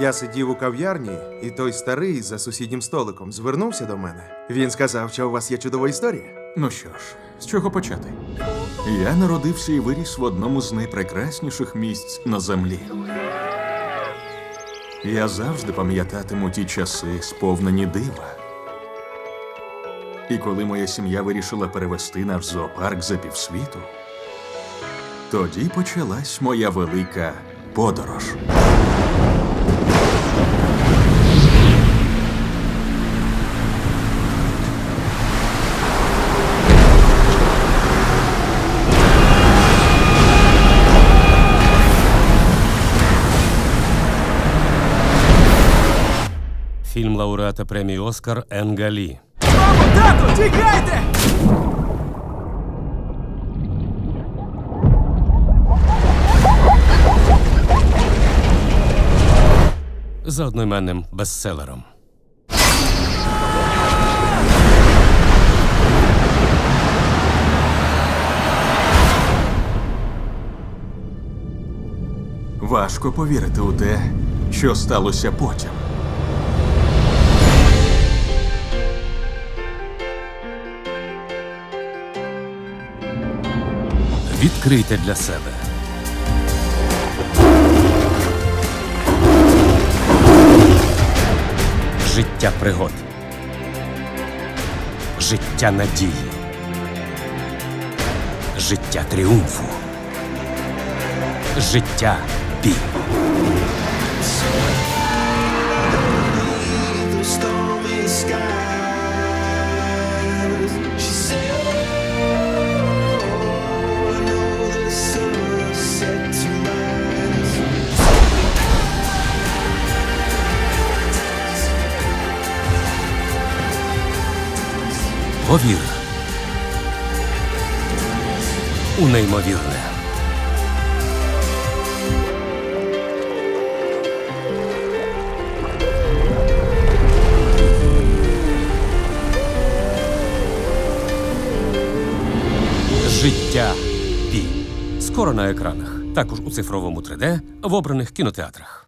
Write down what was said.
Я сидів у кав'ярні, і той старий за сусіднім столиком звернувся до мене. Він сказав, що у вас є чудова історія. Ну що ж, з чого почати? Я народився і виріс в одному з найпрекрасніших місць на землі. Я завжди пам'ятатиму ті часи, сповнені дива. І коли моя сім'я вирішила перевести наш зоопарк за півсвіту, тоді почалась моя велика подорож. Фільм лауреата премії Оскар Енга Лі. Мамо, тату, тікайте! за одноіменним бестселером. Важко повірити у те, що сталося потім. Відкрийте для себе. Життя пригод. Життя надії. Життя тріумфу. Життя бій. Повір. У неймовірне. Життя Пі. Скоро на екранах. Також у цифровому 3D в обраних кінотеатрах.